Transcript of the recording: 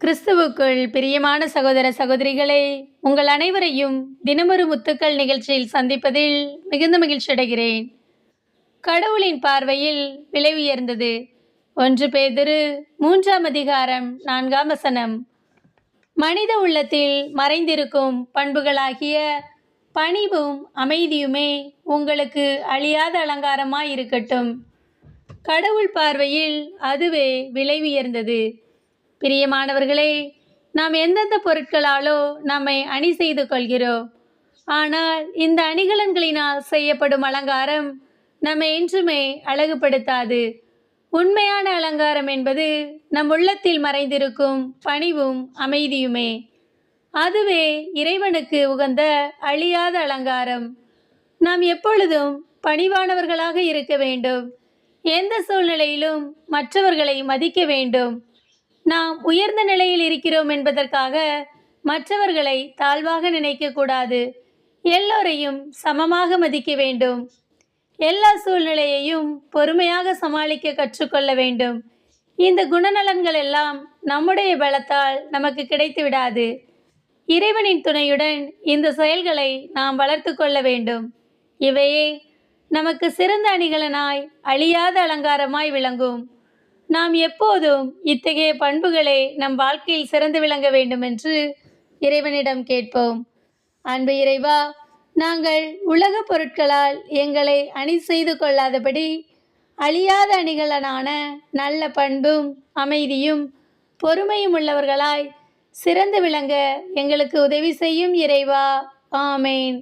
கிறிஸ்துவுக்குள் பிரியமான சகோதர சகோதரிகளே உங்கள் அனைவரையும் தினமொரு முத்துக்கள் நிகழ்ச்சியில் சந்திப்பதில் மிகுந்த மகிழ்ச்சி அடைகிறேன். கடவுளின் பார்வையில் விலை உயர்ந்தது. ஒன்று பேதிரு மூன்றாம் அதிகாரம் நான்காம் வசனம். மனித உள்ளத்தில் மறைந்திருக்கும் பண்புகளாகிய பணிவும் அமைதியுமே உங்களுக்கு அழியாத அலங்காரமாய் இருக்கட்டும் கடவுள் பார்வையில் அதுவே விலை உயர்ந்தது. பிரியமானவர்களே நாம் எந்தெந்த பொருட்களாலோ நம்மை அணி செய்து கொள்கிறோம். ஆனால் இந்த அணிகலன்களினால் செய்யப்படும் அலங்காரம் நம்மை என்றுமே அழகுபடுத்தாது. உண்மையான அலங்காரம் என்பது நம் உள்ளத்தில் மறைந்திருக்கும் பணிவும் அமைதியுமே. அதுவே இறைவனுக்கு உகந்த அழியாத அலங்காரம். நாம் எப்பொழுதும் பணிவானவர்களாக இருக்க வேண்டும். எந்த சூழ்நிலையிலும் மற்றவர்களை மதிக்க வேண்டும். நாம் உயர்ந்த நிலையில் இருக்கிறோம் என்பதற்காக மற்றவர்களை தாழ்வாக நினைக்கக்கூடாது எல்லோரையும் சமமாக மதிக்க வேண்டும். எல்லா சூழ்நிலையையும் பொறுமையாக சமாளிக்க கற்றுக்கொள்ள வேண்டும். இந்த குணநலன்கள் எல்லாம் நம்முடைய பலத்தால் நமக்கு கிடைத்து விடாது. இறைவனின் துணையுடன் இந்த செயல்களை நாம் வளர்த்து கொள்ள வேண்டும். இவையே நமக்கு சிறந்த அணிகலனாய் அழியாத அலங்காரமாய் விளங்கும். நாம் எப்போதும் இத்தகைய பண்புகளை நம் வாழ்க்கையில் சிறந்து விளங்க வேண்டும் என்று இறைவனிடம் கேட்போம். அன்பு இறைவா நாங்கள் உலக பொருட்களால் எங்களை அணி செய்து கொள்ளாதபடி அழியாத அணிகளனான நல்ல பண்பும் அமைதியும் பொறுமையும் உள்ளவர்களாய் சிறந்து விளங்க எங்களுக்கு உதவி செய்யும் இறைவா. ஆமேன்.